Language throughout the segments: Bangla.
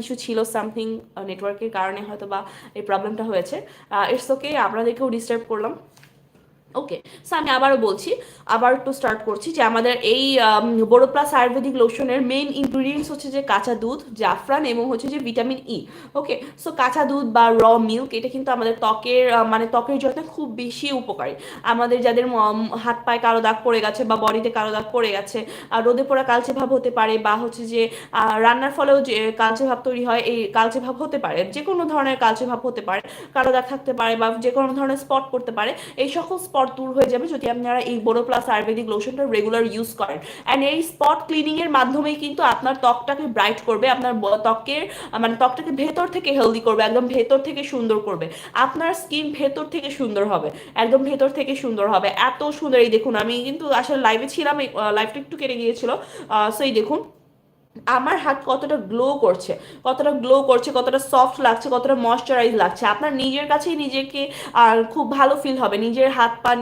ইস্যু ছিল সামথিং নেটওয়ার্কের কারণে হয়তো বা এই প্রবলেমটা হয়েছে। ইটস ওকে আপনাদেরকেও ডিস্টার্ব করলাম। ওকে সো আমি আবারও বলছি আবার একটু স্টার্ট করছি যে আমাদের এই বড়ো প্লাস আয়ুর্বেদিক লোশনের মেইন ইনগ্রিডিয়েন্টস হচ্ছে যে কাঁচা দুধ, জাফরান এবং হচ্ছে যে ভিটামিন ই ওকে সো কাঁচা দুধ বা র মিল্ক এটা কিন্তু আমাদের ত্বকের মানে ত্বকের যত্নে খুব বেশি উপকারী। আমাদের যাদের হাত পায়ে কালো দাগ পড়ে গেছে বা বডিতে কালো দাগ পড়ে গেছে, আর রোদে পড়া কালচে ভাব হতে পারে বা হচ্ছে যে রান্নার ফলেও যে কালচে ভাব তৈরি হয়, এই কালচে ভাব হতে পারে যে কোনো ধরনের কালচে ভাব হতে পারে, কালো দাগ থাকতে পারে বা যে কোনো ধরনের স্পট করতে পারে, এই সকল স্পট দূর হয়ে যাবে যদি আপনারা এই বোরো প্লাস আয়ুর্বেদিক লোশনটা রেগুলার ইউজ করেন। অ্যান্ড এই স্পট ক্লিনিং এর মাধ্যমেই কিন্তু আপনার ত্বকটাকে ব্রাইট করবে, আপনার ত্বকের মানে ত্বকটাকে ভেতর থেকে হেলদি করবে, একদম ভেতর থেকে সুন্দর করবে। আপনার স্কিন ভেতর থেকে সুন্দর হবে, একদম ভেতর থেকে সুন্দর হবে। এত সুন্দর, এই দেখুন, আমি কিন্তু আসলে লাইভে ছিলাম লাইভটা একটু কেটে গিয়েছিল সো এই দেখুন আমার হাত কতটা গ্লো করছে, কতটা গ্লো করছে, কতটা সফট লাগছে, কতটা ময়শ্চারাইজ লাগছে। আপনার নিজের কাছেই নিজেকে খুব ভালো ফিল হবে। নিজের হাত পা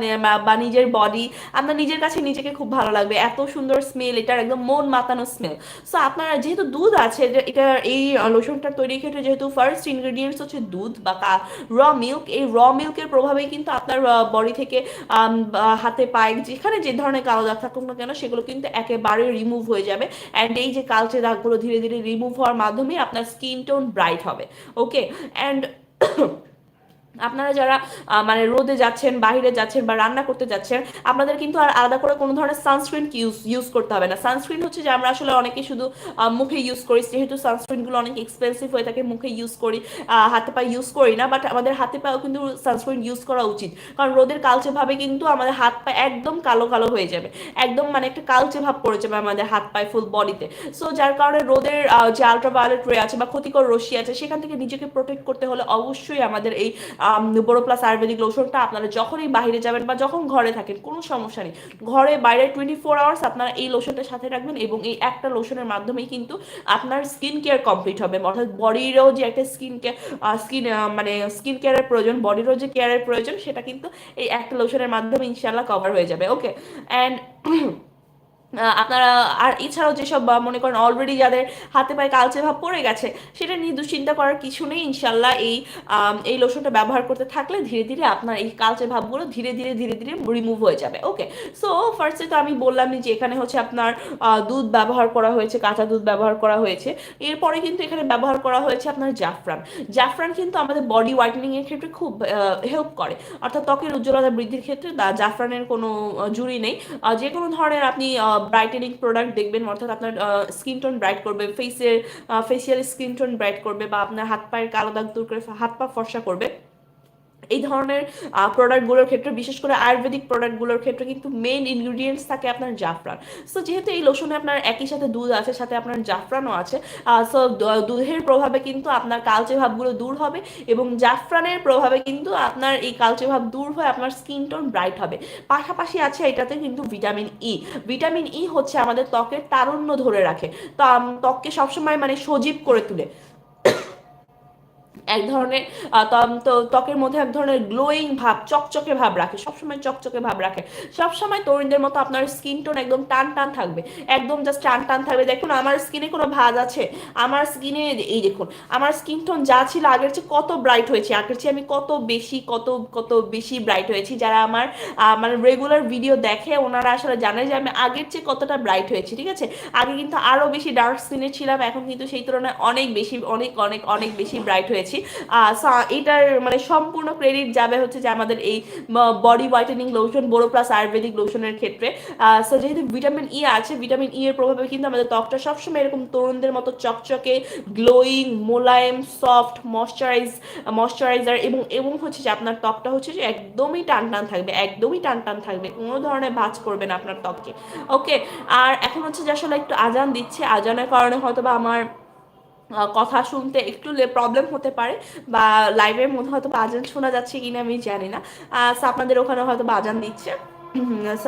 বা- নিজের বডি আপনার নিজের কাছে নিজেকে খুব ভালো লাগবে। এত সুন্দর স্মেল এটার একদম মন মাতানো স্মেল সো আপনার যেহেতু দুধ আছে এটা এই লোশনটার তৈরির ক্ষেত্রে যেহেতু ফার্স্ট ইনগ্রেডিয়েন্টস হচ্ছে দুধ বা র মিল্ক এই র মিল্কের প্রভাবেই কিন্তু আপনার বডি থেকে হাতে পায়ে যেখানে যে ধরনের কালো দাগ থাকুক না কেন, সেগুলো কিন্তু একেবারে রিমুভ হয়ে যাবে। অ্যান্ড এই যে কালচে দাগগুলো ধীরে ধীরে রিমুভ হওয়ার মাধ্যমে আপনার স্কিন টোন ব্রাইট হবে ওকে অ্যান্ড আপনারা যারা মানে রোদে যাচ্ছেন বাইরে যাচ্ছেন বা রান্না করতে যাচ্ছেন, আপনাদের কিন্তু আর আলাদা করে কোনো ধরনের সানস্ক্রিন ইউজ ইউজ করতে হবে না। সানস্ক্রিন হচ্ছে যে আমরা আসলে অনেকে শুধু মুখে ইউজ করি, যেহেতু সানস্ক্রিনগুলো অনেক এক্সপেন্সিভ হয়ে থাকে, মুখে ইউজ করি হাতে পায়ে ইউজ করি না বাট আমাদের হাতে পায়েও কিন্তু সানস্ক্রিন ইউজ করা উচিত। কারণ রোদের কালচে ভাবে কিন্তু আমাদের হাত পা একদম কালো কালো হয়ে যাবে। একদম মানে একটা কালচে ভাব পড়ে যাবে আমাদের হাত পায়ে ফুল বডিতে সো যার কারণে রোদের যে আলট্রাভায়োলেট রে আছে বা ক্ষতিকর রশ্মি আছে, সেখান থেকে নিজেকে প্রোটেক্ট করতে হলে অবশ্যই আমাদের এই বড় প্লাস আয়ুর্বেদিক লোশনটা আপনারা যখনই বাইরে যাবেন বা যখন ঘরে থাকেন, কোনো সমস্যা নেই। ঘরে বাইরে টোয়েন্টি ফোর আওয়ার্স আপনারা এই লোশনটা সাথে রাখবেন এবং এই একটা লোশনের মাধ্যমেই কিন্তু আপনার স্কিন কেয়ার কমপ্লিট হবে। অর্থাৎ বডিরও যে একটা স্কিন কেয়ার স্কিন মানে স্কিন কেয়ারের প্রয়োজন, বডিরও যে কেয়ারের প্রয়োজন, সেটা কিন্তু এই একটা লোশনের মাধ্যমে ইনশাল্লাহ কভার হয়ে যাবে। ওকে অ্যান্ড আপনারা আর এছাড়াও যেসব মনে করেন অলরেডি যাদের হাতে পায়ে কালচে ভাব পড়ে গেছে, সেটা নিয়ে দুশ্চিন্তা করার কিছু নেই। ইনশাল্লাহ এই এই লোশনটা ব্যবহার করতে থাকলে ধীরে ধীরে আপনার এই কালচে ভাবগুলো ধীরে ধীরে ধীরে ধীরে রিমুভ হয়ে যাবে। ওকে সো ফার্স্টে তো আমি বললাম যে এখানে হচ্ছে আপনার দুধ ব্যবহার করা হয়েছে, কাঁচা দুধ ব্যবহার করা হয়েছে। এরপরে কিন্তু এখানে ব্যবহার করা হয়েছে আপনার জাফরান। জাফরান কিন্তু আমাদের বডি হোয়াইটেনিং এর ক্ষেত্রে খুব হেল্প করে। অর্থাৎ ত্বকের উজ্জ্বলতা বৃদ্ধির ক্ষেত্রে জাফরানের কোনো জুড়ি নেই। যে কোনো ধরনের আপনি ব্রাইটেনিং প্রোডাক্ট দেখবেন, অর্থাৎ আপনার স্কিন টোন ব্রাইট করবে ফেসের ফেসিয়াল স্কিন টোন ব্রাইট করবে বা আপনার হাত পায়ের কালো দাগ দূর করে, হাত পা ফর্সা করবে। এই ধরনের প্রোডাক্টগুলোর ক্ষেত্রে, বিশেষ করে আয়ুর্বেদিক প্রোডাক্টগুলোর ক্ষেত্রে কিন্তু মেন ইনগ্রিডিয়েন্টস থাকে আপনার জাফরান। সো যেহেতু এই লোশনে আপনার একই সাথে দুধ আছে, সাথে আপনার জাফরানও আছে সো দুধের প্রভাবে কিন্তু আপনার কালচে ভাবগুলো দূর হবে এবং জাফরানের প্রভাবে কিন্তু আপনার এই কালচে ভাব দূর হয়ে আপনার স্কিন টোন ব্রাইট হবে। পাশাপাশি আছে এটাতে কিন্তু ভিটামিন ই ভিটামিন ই হচ্ছে আমাদের ত্বকের তারুণ্য ধরে রাখে। তো ত্বককে সবসময় মানে সজীব করে তোলে। এক ধরনের ত্বকের মধ্যে এক ধরনের গ্লোয়িং ভাব, চকচকে ভাব রাখে, সবসময় চকচকে ভাব রাখে। সবসময় তরুণদের মতো আপনার স্কিন টোন একদম টান টান থাকবে, একদম জাস্ট টান টান থাকবে। দেখুন, আমার স্কিনে কোনো ভাঁজ আছে, আমার স্কিনে এই দেখুন, আমার স্কিন টোন যা ছিল আগের চেয়ে কত ব্রাইট হয়েছে, আগের চেয়ে আমি কত বেশি, কত কত বেশি ব্রাইট হয়েছি। যারা আমার মানে রেগুলার ভিডিও দেখে, ওনারা আসলে জানে যে আমি আগের চেয়ে কতটা ব্রাইট হয়েছি, ঠিক আছে? আগে কিন্তু আরও বেশি ডার্ক স্কিনে ছিলাম, এখন কিন্তু সেই তুলনায় অনেক বেশি, অনেক অনেক অনেক বেশি ব্রাইট হয়েছি। So এটার মানে সম্পূর্ণ ক্রেডিট যাবে হচ্ছে যে আমাদের এই body whitening lotion Boro plus ayurvedic লোশনের ক্ষেত্রে। সো যেহেতু ভিটামিন ই আছে ভিটামিন ই এর প্রভাবে কিন্তু আমাদের ত্বকটা সবসময় এরকম তরুণদের মতো চকচকে গ্লোয়িং মোলায়েম সফট ময়শ্চারাইজ ময়শ্চারাইজার এবং এবং হচ্ছে যে আপনার ত্বকটা হচ্ছে যে একদমই টান টান থাকবে, একদমই টান টান থাকবে, কোনো ধরনের ভাঁজ করবে না আপনার ত্বককে। ওকে আর এখন হচ্ছে যে আসলে একটু আজান দিচ্ছে, আজানের কারণে হয়তো বা আমার কথা শুনতে একটু প্রবলেম হতে পারে বা লাইভের মধ্যে হয়তো বা আজান শোনা যাচ্ছে কিনা আমি জানি না। আপনাদের ওখানে হয়তো বাজান দিচ্ছে।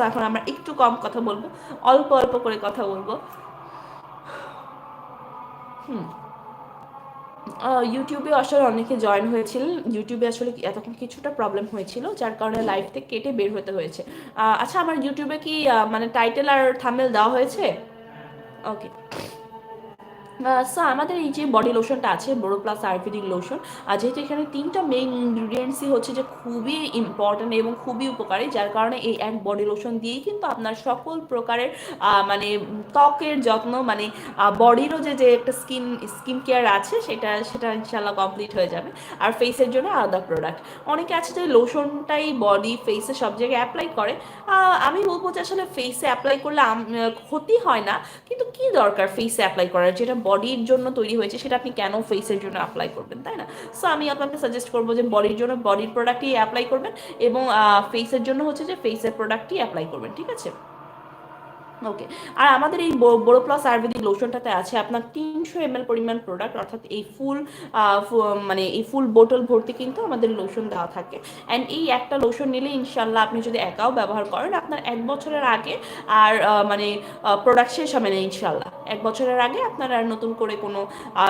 এখন আমরা একটু কম কথা বলব, অল্প অল্প করে কথা বলব। হুম। ইউটিউবে আসলে অনেকে জয়েন হয়েছিল ইউটিউবে আসলে এতক্ষণ কিছুটা প্রবলেম হয়েছিল, যার কারণে লাইভ থেকে কেটে বের হতে হয়েছে। আচ্ছা আমার ইউটিউবে কি মানে টাইটেল আর থামেল দেওয়া হয়েছে? ওকে সো আমাদের এই যে বডি লোশনটা আছে বোরো প্লাস আয়ুর্বেদিক লোশন আর যেহেতু এখানে তিনটা মেইন ইনগ্রিডিয়েন্টসই হচ্ছে যে খুবই ইম্পর্ট্যান্ট এবং খুবই উপকারী, যার কারণে এই এক বডি লোশন দিয়েই কিন্তু আপনার সকল প্রকারের মানে ত্বকের যত্ন মানে বডিরও যে যে একটা স্কিন স্কিন কেয়ার আছে, সেটা সেটা ইনশাল্লাহ কমপ্লিট হয়ে যাবে। আর ফেসের জন্য আলাদা প্রোডাক্ট অনেকে আছে যে লোশনটাই বডি ফেসে সব জায়গায় অ্যাপ্লাই করে। আমি বলব যে আসলে ফেসে অ্যাপ্লাই করলে ক্ষতি হয় না, কিন্তু কি দরকার ফেসে অ্যাপ্লাই করার? যেটা বডির জন্য তৈরি হয়েছে, সেটা আপনি কেন ফেসের জন্য অ্যাপ্লাই করবেন, তাই না? সো আমি আপনাকে সাজেস্ট করব যে বডির জন্য বডির প্রোডাক্টই অ্যাপ্লাই করবেন এবং ফেসের জন্য হচ্ছে যে ফেসের প্রোডাক্টই অ্যাপ্লাই করবেন, ঠিক আছে? ওকে আর আমাদের এই বড়ো প্লাস আয়ুর্বেদিক লোশনটাতে আছে আপনার তিনশো এম পরিমাণ প্রোডাক্ট অর্থাৎ এই ফুল মানে এই ফুল বোতল ভর্তি কিন্তু আমাদের লোশন দেওয়া থাকে। অ্যান্ড এই একটা লোশন নিলে ইনশাল্লাহ আপনি যদি একাও ব্যবহার করেন, আপনার এক বছরের আগে আর মানে প্রোডাক্ট শেষ হবে না ইনশাল্লাহ এক বছরের আগে আপনার আর নতুন করে কোনো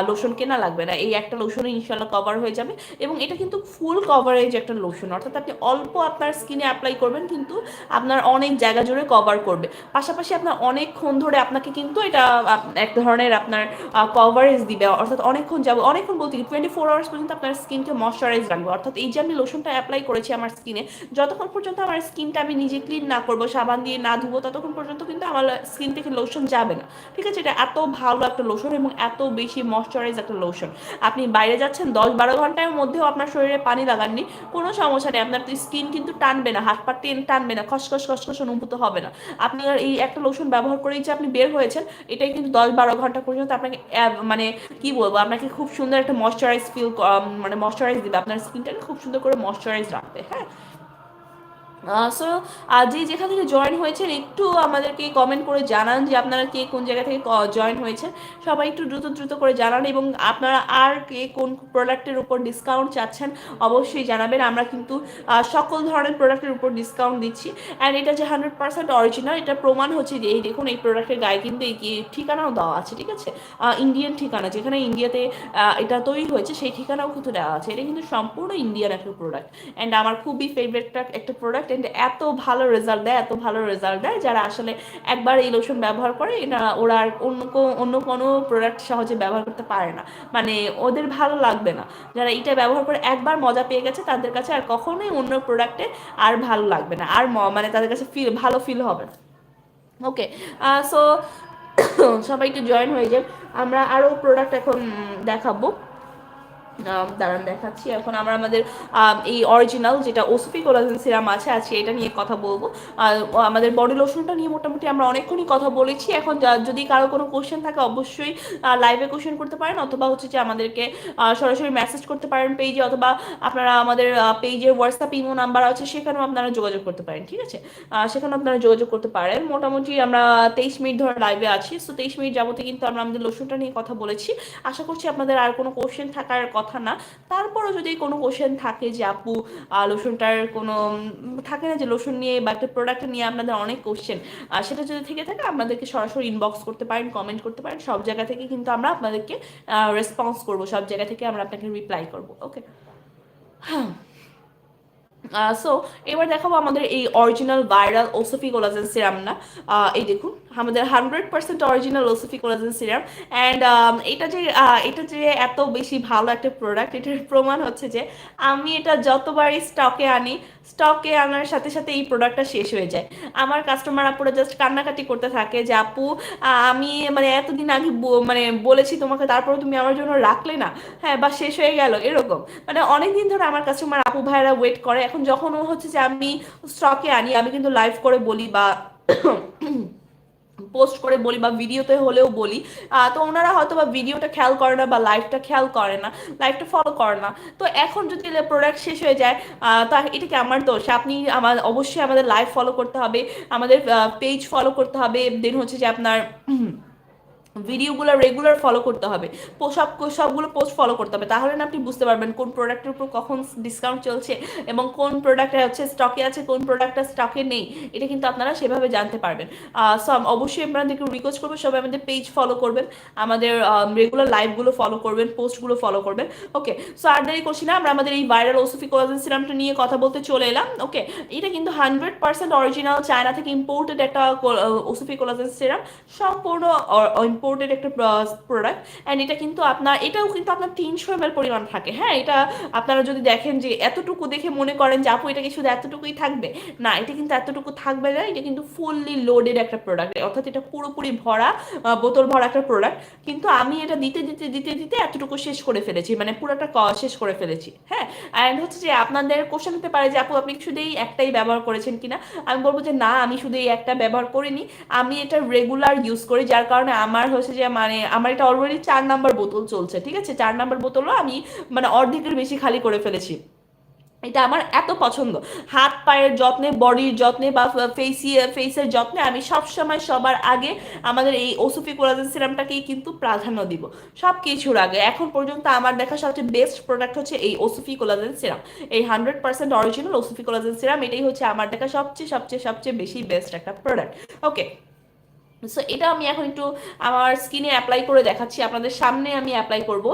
লোশন কেনা লাগবে না। এই একটা লোশনে ইনশাল্লাহ কভার হয়ে যাবে এবং এটা কিন্তু ফুল কভারেজ একটা লোশন অর্থাৎ আপনি অল্প আপনার স্কিনে অ্যাপ্লাই করবেন কিন্তু আপনার অনেক জায়গা জুড়ে কভার করবে। পাশাপাশি আপনার অনেকক্ষণ ধরে আপনাকে কিন্তু এটা এক ধরনের আপনার কভারেজ দিবে। অর্থাৎ অনেকক্ষণ যাব, অনেকক্ষণ বলতে টোয়েন্টি ফোর আওয়ার্স পর্যন্ত আপনার স্কিনকে ময়শ্চারাইজ রাখবে। অর্থাৎ এই যে আমি লোশনটা অ্যাপ্লাই করেছি আমার স্কিনে যতক্ষণ পর্যন্ত আমার স্কিনটা আমি নিজে ক্লিন না করব, সাবান দিয়ে না ধুবো, ততক্ষণ পর্যন্ত কিন্তু আমার স্কিন থেকে লোশন যাবে না। ঠিক আছে? এটা এত ভালো একটা লোশন এবং এত বেশি ময়শ্চারাইজ একটা লোশন আপনি বাইরে যাচ্ছেন দশ বারো ঘণ্টার মধ্যেও আপনার শরীরে পানি লাগাননি, কোনো সমস্যা নেই। আপনার স্কিন কিন্তু টানবে না হাত পা টেন টানবে না, খসখস খসখস অনুভূত হবে না। আপনি এই একটা লোশন ব্যবহার করেই যে আপনি বের হয়েছেন, এটাই কিন্তু দশ বারো ঘণ্টা পর্যন্ত আপনাকে মানে কি বলব, আপনাকে খুব সুন্দর একটা ময়শ্চারাইজ ফিল মানে ময়শ্চারাইজ দিবে। আপনার স্কিনটাকে খুব সুন্দর করে ময়শ্চারাইজ রাখবে হ্যাঁ? সো যে যেখান থেকে জয়েন হয়েছেন, একটু আমাদেরকে কমেন্ট করে জানান যে আপনারা কে কোন জায়গা থেকে জয়েন হয়েছেন। সবাই একটু দ্রুত দ্রুত করে জানান এবং আপনারা আর কে কোন প্রোডাক্টের উপর ডিসকাউন্ট চাচ্ছেন, অবশ্যই জানাবেন। আমরা কিন্তু সকল ধরনের প্রোডাক্টের উপর ডিসকাউন্ট দিচ্ছি। অ্যান্ড এটা যে হান্ড্রেড পার্সেন্ট অরিজিনাল এটা প্রমাণ হচ্ছে যে, এই দেখুন, এই প্রোডাক্টের গায়ে কিন্তু এই ঠিকানাও দেওয়া আছে, ঠিক আছে? ইন্ডিয়ান ঠিকানা, যেখানে ইন্ডিয়াতে এটা তৈরি হয়েছে, সেই ঠিকানাও কিন্তু দেওয়া আছে। এটা কিন্তু সম্পূর্ণ ইন্ডিয়ান একটা প্রোডাক্ট অ্যান্ড আমার খুবই ফেভারিট একটা প্রোডাক্ট অ্যান্ড এত ভালো রেজাল্ট দেয়, এত ভালো রেজাল্ট দেয়, যারা আসলে একবার এই লোশন ব্যবহার করে, না, ওরা আর অন্য অন্য কোনো প্রোডাক্ট সহজে ব্যবহার করতে পারে না। মানে ওদের ভালো লাগবে না। যারা এইটা ব্যবহার করে একবার মজা পেয়ে গেছে, তাদের কাছে আর কখনোই অন্য প্রোডাক্টে আর ভালো লাগবে না। আর মানে তাদের কাছে ফিল ভালো ফিল হবে না। ওকে সো সবাই একটু জয়েন হয়ে যান আমরা আরও প্রোডাক্ট এখন দেখাবো। দাঁড়ান দেখাচ্ছি। এখন আমরা আমাদের এই অরিজিনাল যেটা ওসপি কোলাজেন সিরাম আছে, আজকে এটা নিয়ে কথা বলব। আমাদের বডি লোশনটা নিয়ে মোটামুটি আমরা অনেকক্ষণই কথা বলেছি। এখন যদি কারও কোনো কোশ্চেন থাকে, অবশ্যই লাইভে কোশ্চেন করতে পারেন, অথবা হচ্ছে যে আমাদেরকে সরাসরি মেসেজ করতে পারেন পেজে অথবা আপনারা আমাদের পেজের হোয়াটসঅ্যাপ ইমো নাম্বার আছে, সেখানেও আপনারা যোগাযোগ করতে পারেন, ঠিক আছে? সেখানেও আপনারা যোগাযোগ করতে পারেন। মোটামুটি আমরা তেইশ মিনিট ধরে লাইভে আছি। তো তেইশ মিনিট যাবতে কিন্তু আমরা আমাদের লোশনটা নিয়ে কথা বলেছি। আশা করছি আপনাদের আর কোনো কোশ্চেন থাকার কথা কথা না, তারপরও যদি কোনো কোশ্চেন থাকে যে আপু লোশনটার কোনো থাকে না যে লোশন নিয়ে বা একটা প্রোডাক্ট নিয়ে আপনাদের অনেক কোশ্চেন সেটা যদি থেকে থাকে আপনাদেরকে সরাসরি ইনবক্স করতে পারেন কমেন্ট করতে পারেন, সব জায়গা থেকে কিন্তু আমরা আপনাদেরকে রেসপন্স করব, সব জায়গা থেকে আমরা আপনাকে রিপ্লাই করব ওকে হ্যাঁ সো এবার দেখাবো আমাদের এই অরিজিনাল ভাইরাল ওসফি কোলাজেন সিরাম না। এই দেখুন, আমাদের hundred percent original ওসফি collagen serum and এটা যে এটা যে এত বেশি ভালো একটা প্রোডাক্ট এটার প্রমাণ হচ্ছে যে, আমি এটা যতবারই স্টকে আনি স্টকে আনার সাথে সাথে এই প্রোডাক্টটা শেষ হয়ে যায়। আমার কাস্টমার আপুরা জাস্ট কান্নাকাটি করতে থাকে যে, আপু আমি মানে এতদিন আগে মানে বলেছি তোমাকে তারপরে তুমি আমার জন্য রাখলে না? হ্যাঁ বা শেষ হয়ে গেল, এরকম। মানে অনেক দিন ধরে আমার কাস্টমার আপু ভাইরা ওয়েট করে। এখন যখন হচ্ছে যে, আমি স্টকে আনি, আমি কিন্তু লাইভ করে বলি বা পোস্ট করে বলি বা ভিডিওতে হলেও বলি তো ওনারা হয়তো বা ভিডিওটা খেয়াল করে না বা লাইভটা খেয়াল করে না লাইভটা ফলো করে না। তো এখন যদি প্রোডাক্ট শেষ হয়ে যায় তা এটা কি আমার দোষ? আপনি আমার, অবশ্যই আমাদের লাইভ ফলো করতে হবে, আমাদের পেজ ফলো করতে হবে। দেন হচ্ছে যে আপনার ভিডিওগুলো রেগুলার ফলো করতে হবে। সব সবগুলো পোস্ট ফলো করতে হবে। তাহলে না আপনি বুঝতে পারবেন কোন প্রোডাক্টের উপর কখন ডিসকাউন্ট চলছে এবং কোন প্রোডাক্টটা হচ্ছে স্টকে আছে, কোন প্রোডাক্টটা স্টকে নেই, এটা কিন্তু আপনারা সেভাবে জানতে পারবেন। সো অবশ্যই আপনাদেরকে রিকোয়েস্ট করব, সবাই আমাদের পেজ ফলো করবেন, আমাদের রেগুলার লাইভগুলো ফলো করবেন পোস্টগুলো ফলো করবেন ওকে সো আর দেরি করছি না, আমরা আমাদের এই ভাইরাল ওসফি কোলাজেন সিরামটা নিয়ে কথা বলতে চলে এলাম ওকে এটা কিন্তু হান্ড্রেড পার্সেন্ট অরিজিনাল চায়না থেকে ইম্পোর্টেড একটা ওসফি কোলাজেন সিরাম সম্পূর্ণ ইম্পোর্টেড একটা প্রোডাক্ট অ্যান্ড এটা কিন্তু আপনার, এটাও কিন্তু আপনার তিনশো এম পরিমাণ থাকে। হ্যাঁ এটা আপনারা যদি দেখেন যে এতটুকু দেখে মনে করেন যে, আপু, এটা কি শুধু এতটুকুই থাকবে? না, এটা কিন্তু এতটুকু থাকবে না, এটা কিন্তু ফুললি লোডেড একটা প্রোডাক্ট অর্থাৎ এটা পুরোপুরি ভরা বোতল ভরা একটা প্রোডাক্ট কিন্তু আমি এটা দিতে দিতে দিতে দিতে এতটুকু শেষ করে ফেলেছি মানে পুরোটা শেষ করে ফেলেছি। হ্যাঁ অ্যান্ড হচ্ছে যে আপনাদের কোশ্চেন হতে পারে যে, আপু, আপনি কি শুধু এই একটাই ব্যবহার করেছেন কিনা? আমি বলব যে, না, আমি শুধু এই একটা ব্যবহার করিনি। আমি এটা রেগুলার ইউজ করি, যার কারণে আমার হচ্ছে যে মানে আমার এটা অলরেডি চার নাম্বার বোতল চলছে, ঠিক আছে? চার নাম্বার বোতলও আমি মানে অর্ধেকের বেশি খালি করে ফেলেছি। এটা আমার এত পছন্দ। হাত, পায়ের যত্নে, বডির যত্নে বা ফেসি ফেসের যত্নে আমি সবসময়, সবার আগে আমাদের এই ওসুফি কোলাজেন সিরামটাকেই কিন্তু প্রাধান্য দিব। সব কিছুর আগে। এখন পর্যন্ত আমার দেখা সবচেয়ে বেস্ট প্রোডাক্ট হচ্ছে এই ওসুফি কোলাজেন সিরাম। এই hundred percent original ওসুফি collagen serum, এটাই হচ্ছে আমার দেখা সবচেয়ে সবচেয়ে সবচেয়ে বেশি বেস্ট একটা প্রোডাক্ট ওকে সো এটা আমি এখন একটু আমার স্কিনে অ্যাপ্লাই করে দেখাচ্ছি। আপনাদের সামনে আমি অ্যাপ্লাই করব।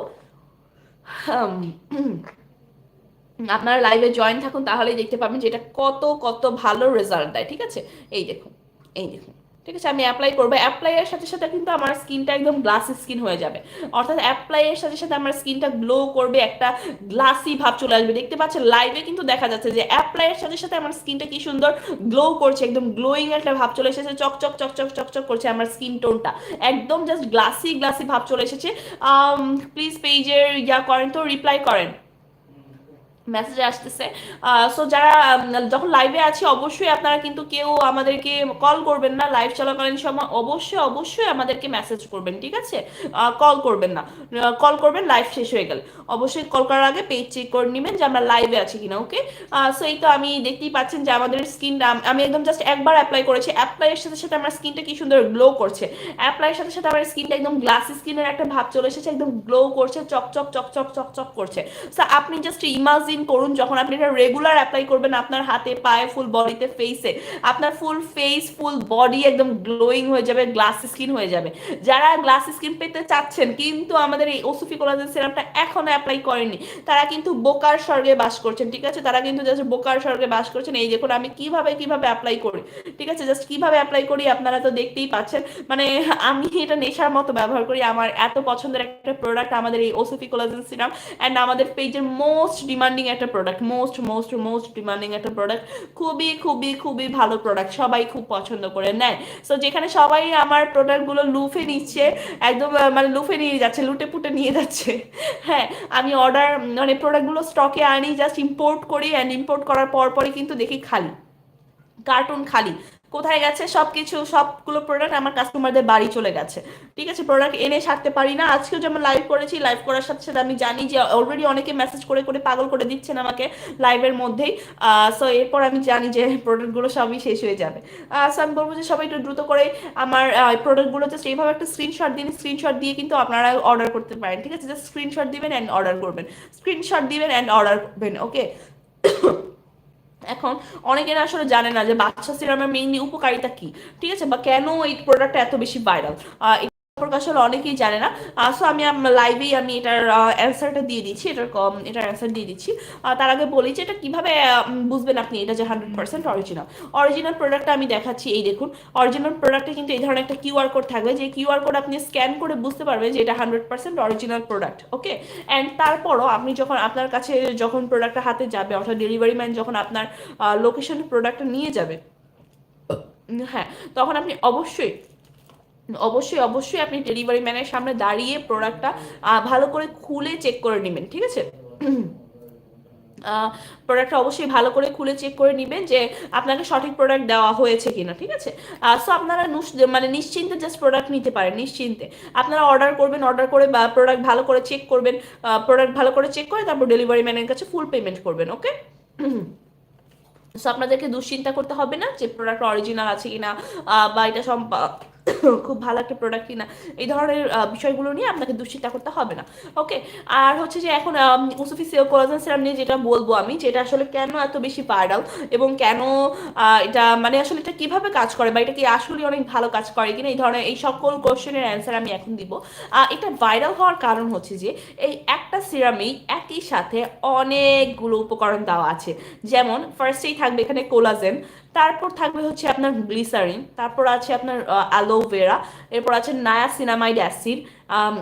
আপনারা লাইভে জয়েন থাকুন, তাহলেই দেখতে পাবেন যে এটা কত কত ভালো রেজাল্ট দেয়, ঠিক আছে? এই দেখুন এই দেখুন। ঠিক আছে, আমি অ্যাপ্লাই করব। অ্যাপ্লাইয়ের সাথে সাথে কিন্তু আমার স্কিনটা একদম গ্লাসি স্কিন হয়ে যাবে। অর্থাৎ অ্যাপ্লাইয়ের সাথে সাথে আমার স্কিনটা গ্লো করবে, একটা গ্লাসি ভাব চলে আসবে। দেখতে পাচ্ছেন লাইভে কিন্তু দেখা যাচ্ছে যে অ্যাপ্লাইয়ের সাথে সাথে আমার স্কিনটা কি সুন্দর গ্লো করছে, একদম গ্লোয়িং একটা ভাব চলে এসেছে, চকচক চকচক চকচক করছে আমার স্কিন টোনটা একদম জাস্ট গ্লাসি গ্লাসি ভাব চলে এসেছে। প্লিজ পেজের ইয়া করেন তো রিপ্লাই করেন। মেসেজ আসতেছে। সো যারা যখন লাইভে আছি, অবশ্যই আপনারা কিন্তু কেউ আমাদেরকে কল করবেন না। লাইভ চলাকালীন সময় অবশ্যই অবশ্যই আমাদেরকে মেসেজ করবেন, ঠিক আছে? কল করবেন না। কল করবেন লাইভ শেষ হয়ে গেলে। অবশ্যই কল করার আগে পেজ চেক করে নেবেন যে আমরা লাইভে আছি কিনা ওকে সো এই তো আমি দেখতেই পাচ্ছেন যে আমাদের স্কিন আমি একদম জাস্ট একবার অ্যাপ্লাই করেছি। অ্যাপ্লাইয়ের সাথে সাথে আমার স্কিনটা কি সুন্দর গ্লো করছে। অ্যাপ্লাইয়ের সাথে সাথে আমার স্কিনটা একদম গ্লাসি স্কিনের একটা ভাব চলে এসেছে, একদম গ্লো করছে, চকচক চকচক চকচক করছে। সো আপনি জাস্ট ইমাজিন করুন, যখন আপনি এটা রেগুলার অ্যাপ্লাই করবেন, আপনার হাতে, পায়ে ফুল বডিতে ফেসে আপনার ফুল ফেস ফুল বডি একদম গ্লোয়িং হয়ে যাবে গ্লাস স্কিন হয়ে যাবে। যারা গ্লাস স্কিন পেতে চাচ্ছেন, কিন্তু আমাদের এই ওসুফি কোলাজেন সিরামটা এখনও অ্যাপ্লাই করেনি তারা কিন্তু বোকার স্বর্গে বাস করছেন, ঠিক আছে? তারা কিন্তু জাস্ট বোকার স্বর্গে বাস করছেন, এই দেখুন আমি কীভাবে কীভাবে অ্যাপ্লাই করি, ঠিক আছে? জাস্ট কীভাবে অ্যাপ্লাই করি, আপনারা তো দেখতেই পাচ্ছেন। মানে আমি এটা নেশার মতো ব্যবহার করি, আমার এত পছন্দের একটা প্রোডাক্ট আমাদের এই ওসুফি কোলাজেন সিরাম অ্যান্ড আমাদের পেজের মোস্ট ডিমান্ডিং একটা product most most most demanding একটা প্রোডাক্ট খুবই খুবই খুবই ভালো প্রোডাক্ট সবাই খুব পছন্দ করে নেয়। সো যেখানে সবাই আমার প্রোডাক্টগুলো লুফে নিচ্ছে, একদম মানে লুফে নিয়ে যাচ্ছে, লুটে পুটে নিয়ে যাচ্ছে। হ্যাঁ আমি অর্ডার মানে প্রোডাক্টগুলো স্টকে আনি জাস্ট ইম্পোর্ট করি অ্যান্ড ইম্পোর্ট করার পর পরই কিন্তু দেখি খালি। কার্টুন খালি। কোথায় গেছে সব কিছু সবগুলো প্রোডাক্ট আমার কাস্টমারদের বাড়ি চলে গেছে। ঠিক আছে প্রোডাক্ট এনে সারতে পারি না। আজকেও যেমন লাইভ করেছি লাইভ করার সাথে সাথে আমি জানি যে অলরেডি অনেকে মেসেজ করে করে পাগল করে দিচ্ছেন আমাকে লাইভের মধ্যেই। সো এরপর আমি জানি যে প্রোডাক্টগুলো সবই শেষ হয়ে যাবে। সো আমি বলব যে সবাই একটু দ্রুত করে আমার প্রোডাক্টগুলো জাস্ট এইভাবে একটা স্ক্রিনশট দিন স্ক্রিনশট দিয়ে কিন্তু আপনারা অর্ডার করতে পারেন। ঠিক আছে জাস্ট স্ক্রিনশট দিবেন অ্যান্ড অর্ডার করবেন। স্ক্রিনশট দিবেন অ্যান্ড অর্ডার করবেন ওকে এখন অনেকেরা আসলে জানে না যে বাচ্চা সিরামের মেইনলি উপকারিতা কি? ঠিক আছে? বা কেন এই প্রোডাক্টটা এত বেশি ভাইরাল সম্পর্কে আসলে অনেকেই জানে না। সো আমি লাইভেই আমি এটার অ্যান্সারটা দিয়ে দিচ্ছি, এটার এটার অ্যান্সার দিয়ে দিচ্ছি। তার আগে বলি যে এটা কীভাবে বুঝবেন আপনি এটা যে হান্ড্রেড পার্সেন্ট অরিজিনাল অরিজিনাল প্রোডাক্টটা আমি দেখাচ্ছি, এই দেখুন। অরিজিনাল প্রোডাক্টে কিন্তু এই ধরনের একটা কিউআর কোড থাকবে, যে কিউআর কোড আপনি স্ক্যান করে বুঝতে পারবেন যে এটা hundred percent original product okay and তারপরও আপনি যখন আপনার কাছে যখন প্রোডাক্টটা হাতে যাবে, অর্থাৎ ডেলিভারি ম্যান যখন আপনার লোকেশনে প্রোডাক্টটা নিয়ে যাবে হ্যাঁ তখন আপনি অবশ্যই অবশ্যই অবশ্যই আপনি ডেলিভারি ম্যানের সামনে দাঁড়িয়ে প্রোডাক্টটা ভালো করে খুলে চেক করে নেবেন, ঠিক আছে? প্রোডাক্টটা অবশ্যই ভালো করে খুলে চেক করে নেবেন যে আপনাকে সঠিক প্রোডাক্ট দেওয়া হয়েছে কিনা, ঠিক আছে? সো আপনারা মানে নিশ্চিন্তে জাস্ট প্রোডাক্ট নিতে পারেন, নিশ্চিন্তে। আপনারা অর্ডার করবেন অর্ডার করে বা প্রোডাক্ট ভালো করে চেক করবেন প্রোডাক্ট ভালো করে চেক করে তারপর ডেলিভারি ম্যানের কাছে ফুল পেমেন্ট করবেন ওকে সো আপনাদেরকে দুশ্চিন্তা করতে হবে না যে প্রোডাক্ট অরিজিনাল আছে কিনা বা এটা সব খুব ভালো একটা প্রোডাক্ট কিনা, এই ধরনের বিষয়গুলো নিয়ে আপনাকে দুশ্চিন্তা করতে হবে না ওকে আর হচ্ছে যে এখন ওসুফি কোলাজেন সিরাম নিয়ে যেটা বলব আমি, যেটা আসলে কেন এত বেশি ভাইরাল এবং কেন এটা মানে আসলে এটা কীভাবে কাজ করে বা এটা কি আসলে অনেক ভালো কাজ করে কিনা, এই ধরনের, এই সকল কোশ্চেনের অ্যান্সার আমি এখন দিব। এটা ভাইরাল হওয়ার কারণ হচ্ছে যে, এই একটা সিরামেই একই সাথে অনেকগুলো উপকরণ দেওয়া আছে। যেমন ফার্স্টেই থাকবে এখানে কোলাজেন তারপর থাকবে হচ্ছে আপনার গ্লিসারিন, তারপর আছে আপনার অ্যালোভেরা এরপর আছে নায়াসিনামাইড অ্যাসিড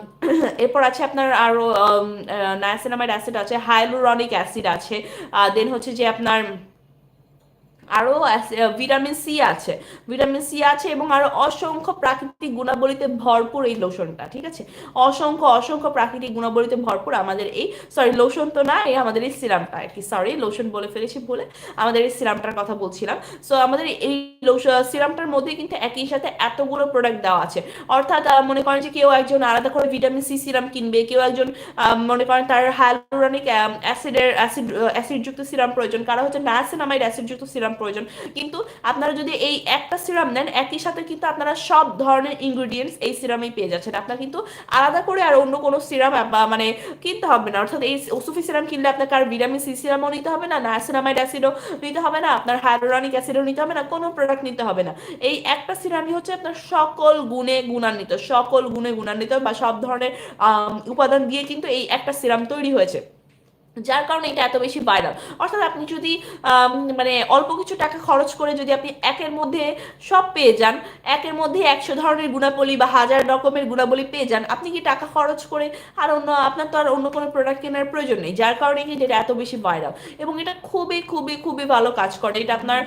এরপর আছে আপনার আরও নায়াসিনামাইড অ্যাসিড আছে হাইলোরনিক অ্যাসিড আছে দেন হচ্ছে যে আপনার আরও ভিটামিন সি আছে। ভিটামিন সি আছে এবং আরও অসংখ্য প্রাকৃতিক গুণাবলীতে ভরপুর এই লোশনটা, ঠিক আছে? অসংখ্য অসংখ্য প্রাকৃতিক গুণাবলীতে ভরপুর আমাদের এই সরি লোশন তো না, এই আমাদের এই সিরামটা আর কি সরি লোশন বলে ফেলেছি বলে আমাদের এই সিরামটার কথা বলছিলাম। সো আমাদের এই সিরামটার মধ্যে কিন্তু একই সাথে এতগুলো প্রোডাক্ট দেওয়া আছে। অর্থাৎ মনে করেন যে কেউ একজন আলাদা করে ভিটামিন সি সিরাম কিনবে, কেউ একজন মনে করেন তার হাইলোরানিক অ্যাসিডের অ্যাসিড অ্যাসিডযুক্ত সিরাম প্রয়োজন, কারও হচ্ছে ন্যাসিনামাইড অ্যাসিডযুক্ত সিরাম প্রয়োজন। কিন্তু আপনারা যদি এই একটা সিরাম নেন, একই সাথে কিন্তু আপনারা সব ধরনের ইনগ্রিডিয়েন্টস এই সিরামেই পেয়ে যাচ্ছেন। আপনার কিন্তু আলাদা করে আর অন্য কোনো সিরাম মানে কিনতে হবে না। অর্থাৎ এই ওসুফি সিরাম কিনলে আপনাকে আর ভিটামিন সি সিরামও নিতে হবে না, নায়াসিনামাইড অ্যাসিডও নিতে হবে না, আপনার হাইড্রোনিক অ্যাসিডও নিতে হবে না, কোনো প্রোডাক্ট নিতে হবে না। এই একটা সিরামই হচ্ছে আপনার সকল গুণে গুণান্বিত, সকল গুণে গুণান্বিত বা সব ধরনের উপাদান দিয়ে কিন্তু এই একটা সিরাম তৈরি হয়েছে। যার কারণে এটা এত বেশি ভাইরাল অর্থাৎ আপনি যদি মানে অল্প কিছু টাকা খরচ করে যদি আপনি একের মধ্যে সব পেয়ে যান, একের মধ্যে একশো ধরনের গুণাবলী বা হাজার রকমের গুণাবলী পেয়ে যান, আপনি কি টাকা খরচ করে আর অন্য, আপনার তো আর অন্য কোনো প্রোডাক্ট কেনার প্রয়োজন নেই, যার কারণে কিন্তু এটা এত বেশি ভাইরাল এবং এটা খুবই খুবই খুবই ভালো কাজ করে। এটা আপনার